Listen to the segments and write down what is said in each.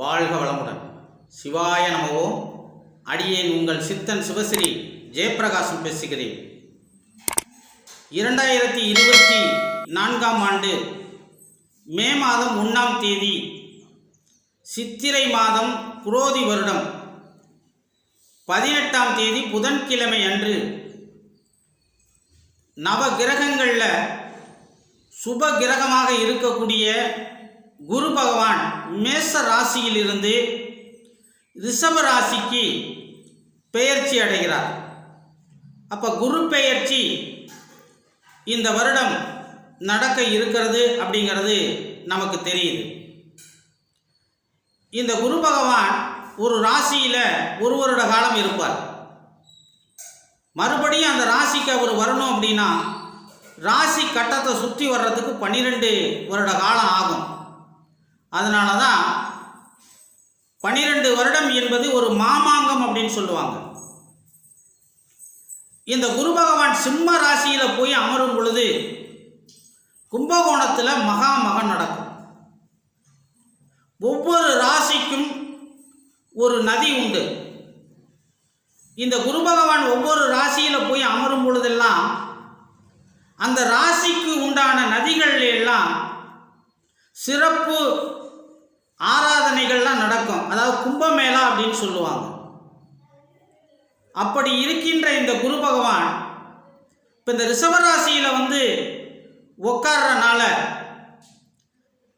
வாழ்க வளமுடன். சிவாய நமவோ அடியேன் உங்கள் சித்தன் சிவஸ்ரீ ஜெயபிரகாசம் பேசுகிறேன். இரண்டாயிரத்தி இருபத்தி நான்காம் ஆண்டு மே மாதம் ஒன்றாம் தேதி சித்திரை மாதம் குரோதி வருடம். பதினெட்டாம் தேதி புதன்கிழமை அன்று நவ கிரகங்களில் சுப கிரகமாக இருக்கக்கூடிய குரு பகவான் மேச ராசியிலிருந்து ரிஷப ராசிக்கு பெயர்ச்சி அடைகிறார். அப்போ குரு பெயர்ச்சி இந்த வருடம் நடக்க இருக்கிறது அப்படிங்கிறது நமக்கு தெரியுது. இந்த குரு பகவான் ஒரு ராசியில் ஒரு வருட காலம் இருப்பார். மறுபடியும் அந்த ராசிக்கு அவர் வரணும் அப்படின்னா ராசி கட்டத்தை சுற்றி வர்றதுக்கு பன்னிரெண்டு வருட காலம் ஆகும். அதனால தான் பன்னிரெண்டு வருடம் என்பது ஒரு மாமாங்கம் அப்படின்னு சொல்லுவாங்க. இந்த குரு பகவான் சிம்ம ராசியில் போய் அமரும் பொழுது கும்பகோணத்தில் மகா மகன் நடக்கும். ஒவ்வொரு ராசிக்கும் ஒரு நதி உண்டு. இந்த குரு பகவான் ஒவ்வொரு ராசியில் போய் அமரும் பொழுதெல்லாம் அந்த ராசிக்கு உண்டான நதிகள் எல்லாம் சிறப்பு ஆராதனைகள்லாம் நடக்கும். அதாவது கும்பமேளா அப்படின்னு சொல்லுவாங்க. அப்படி இருக்கின்ற இந்த குரு பகவான் இப்போ இந்த ரிஷபராசியில் வந்து உட்கார்றனால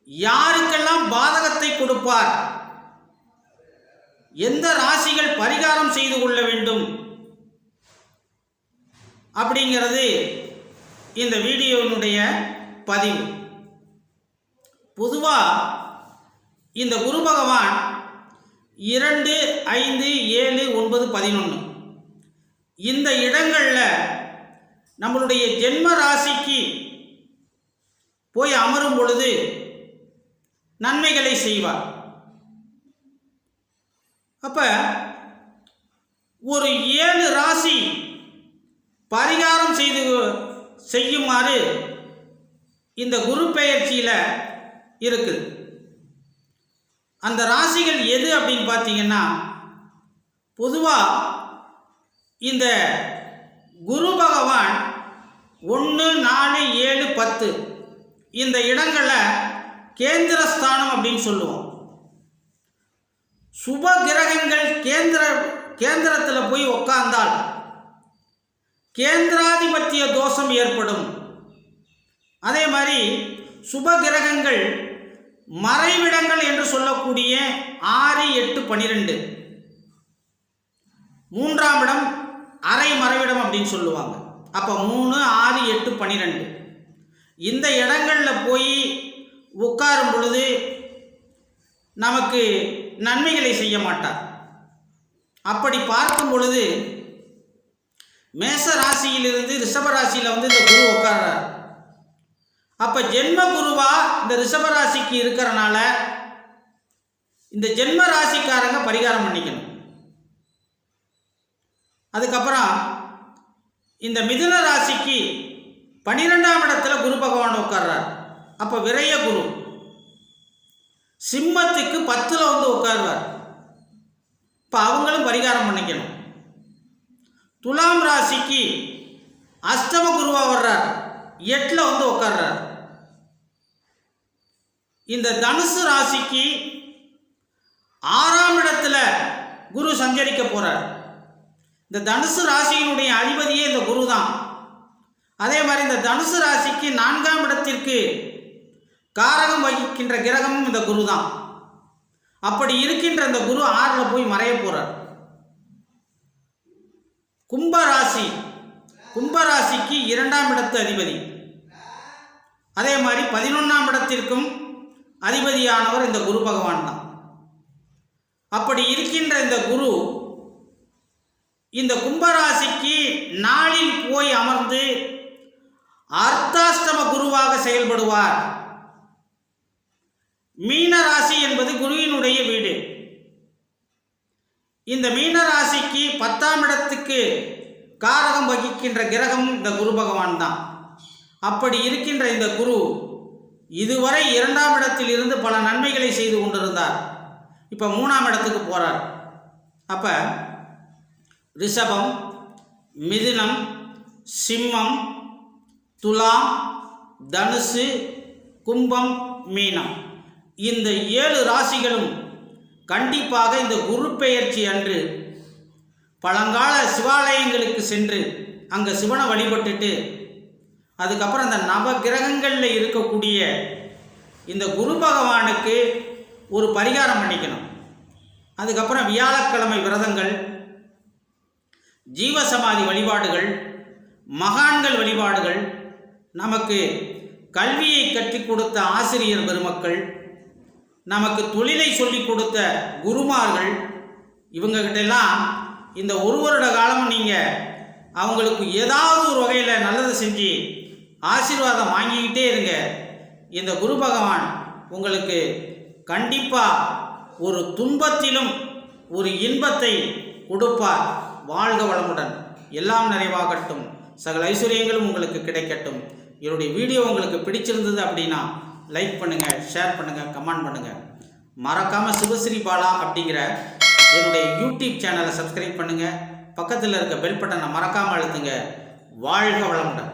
யாருக்கெல்லாம் பாதகத்தை கொடுப்பார்? எந்த ராசிகள் பரிகாரம் செய்து கொள்ள வேண்டும்? அப்படிங்கிறது இந்த வீடியோவினுடைய பதிவு. பொதுவாக இந்த குரு பகவான் இரண்டு ஐந்து ஏழு ஒன்பது பதினொன்று இந்த இடங்களில் நம்மளுடைய ஜென்ம ராசிக்கு போய் அமரும் பொழுது நன்மைகளை செய்வார். அப்போ ஒரு ஏழு ராசி பரிகாரம் செய்து செய்யுமாறு இந்த குரு பெயர்ச்சியில் இருக்குது அந்த ராசிகள் எது அப்படின்னு பார்த்தீங்கன்னா பொதுவாக இந்த குரு பகவான் ஒன்று நாலு ஏழு பத்து இந்த இடங்களை கேந்திரஸ்தானம் அப்படின்னு சொல்லுவோம். சுப கிரகங்கள் கேந்திர கேந்திரத்தில் போய் உக்காந்தால் கேந்திராதிபத்திய தோஷம் ஏற்படும். அதே மாதிரி சுப கிரகங்கள் மறைவிடங்கள் என்று சொல்லக்கூடிய ஆறு எட்டு பனிரெண்டு. மூன்றாம் இடம் அரை மறைவிடம் அப்படின்னு சொல்லுவாங்க. அப்போ மூணு ஆறு எட்டு பனிரெண்டு. இந்த இடங்களில் போய் உட்காரும் பொழுது நமக்கு நன்மைகளை செய்ய மாட்டார். அப்படி பார்க்கும் பொழுது மேச ராசியிலிருந்து ரிஷப ராசியில் வந்து இந்த குரு உட்கார்றார். அப்போ ஜென்ம குருவா இந்த ரிஷப ராசிக்கு இருக்கிறனால இந்த ஜென்ம ராசிக்காரங்க பரிகாரம் பண்ணிக்கணும். அதுக்கப்புறம் இந்த மிதுன ராசிக்கு பன்னிரெண்டாம் இடத்துல குரு பகவான் உட்கார்றார். அப்போ விரைய குரு சிம்மத்துக்கு பத்தில் வந்து உட்காருவார். இப்போ அவங்களும் பரிகாரம் பண்ணிக்கணும். துலாம் ராசிக்கு அஷ்டம குருவா வர்றார். எட்டில் வந்து உட்கார்றார். இந்த தனுசு ராசிக்கு ஆறாம் இடத்துல குரு சஞ்சரிக்க போகிறார் இந்த தனுசு ராசியினுடைய அதிபதியே இந்த குரு தான். அதே மாதிரி இந்த தனுசு ராசிக்கு நான்காம் இடத்திற்கு காரகம் வகிக்கின்ற கிரகமும் இந்த குரு தான். அப்படி இருக்கின்ற இந்த குரு ஆறில் போய் மறைய போகிறார் கும்பராசி கும்பராசிக்கு இரண்டாம் இடத்து அதிபதி. அதே மாதிரி பதினொன்றாம் இடத்திற்கும் அதிபதியானவர் இந்த குரு பகவான் தான். அப்படி இருக்கின்ற இந்த குரு இந்த கும்பராசிக்கு நாளில் போய் அமர்ந்து அர்த்தாஷ்டம குருவாக செயல்படுவார். மீன ராசி என்பது குருவினுடைய வீடு. இந்த மீன ராசிக்கு பத்தாம் இடத்துக்கு காரகம் வகிக்கின்ற கிரகம் இந்த குரு பகவான் தான். அப்படி இருக்கின்ற இந்த குரு இதுவரை இரண்டாம் இடத்தில் இருந்து பல நன்மைகளை செய்து கொண்டிருந்தார். இப்போ மூணாம் இடத்துக்கு போகிறார் அப்போ ரிஷபம் மிதுனம் சிம்மம் துலாம் தனுசு கும்பம் மீனம். இந்த ஏழு ராசிகளும் கண்டிப்பாக இந்த குரு பெயர்ச்சி அன்று பழங்கால சிவாலயங்களுக்கு சென்று அங்கே சிவனை வழிபட்டுட்டு அதுக்கப்புறம் அந்த நவ கிரகங்களில் இருக்கக்கூடிய இந்த குரு பகவானுக்கு ஒரு பரிகாரம் பண்ணிக்கணும். அதுக்கப்புறம் வியாழக்கிழமை விரதங்கள் ஜீவசமாதி வழிபாடுகள் மகான்கள் வழிபாடுகள் நமக்கு கல்வியை கற்றுக் கொடுத்த ஆசிரியர் பெருமக்கள் நமக்கு தொழிலை சொல்லிக் கொடுத்த குருமார்கள் இவங்ககிட்டெல்லாம் இந்த ஒரு வருட காலமும் நீங்கள் அவங்களுக்கு ஏதாவது ஒரு வகையில் நல்லதை செஞ்சு ஆசீர்வாதம் வாங்கிக்கிட்டே இருங்க. இந்த குரு பகவான் உங்களுக்கு கண்டிப்பாக ஒரு துன்பத்திலும் ஒரு இன்பத்தை கொடுப்பார். வாழ்க வளமுடன். எல்லாம் நிறைவாகட்டும். சகல ஐஸ்வர்யங்களும் உங்களுக்கு கிடைக்கட்டும். என்னுடைய வீடியோ உங்களுக்கு பிடிச்சிருந்தது அப்படின்னா லைக் பண்ணுங்கள் ஷேர் பண்ணுங்கள் கமெண்ட் பண்ணுங்கள் மறக்காமல் சிவஸ்ரீ பாலா அப்படிங்கிற என்னுடைய யூடியூப் சேனலை சப்ஸ்கிரைப் பண்ணுங்கள் பக்கத்தில் இருக்க பெல் பட்டனை மறக்காமல் அழுத்துங்க. வாழ்க வளமுடன்.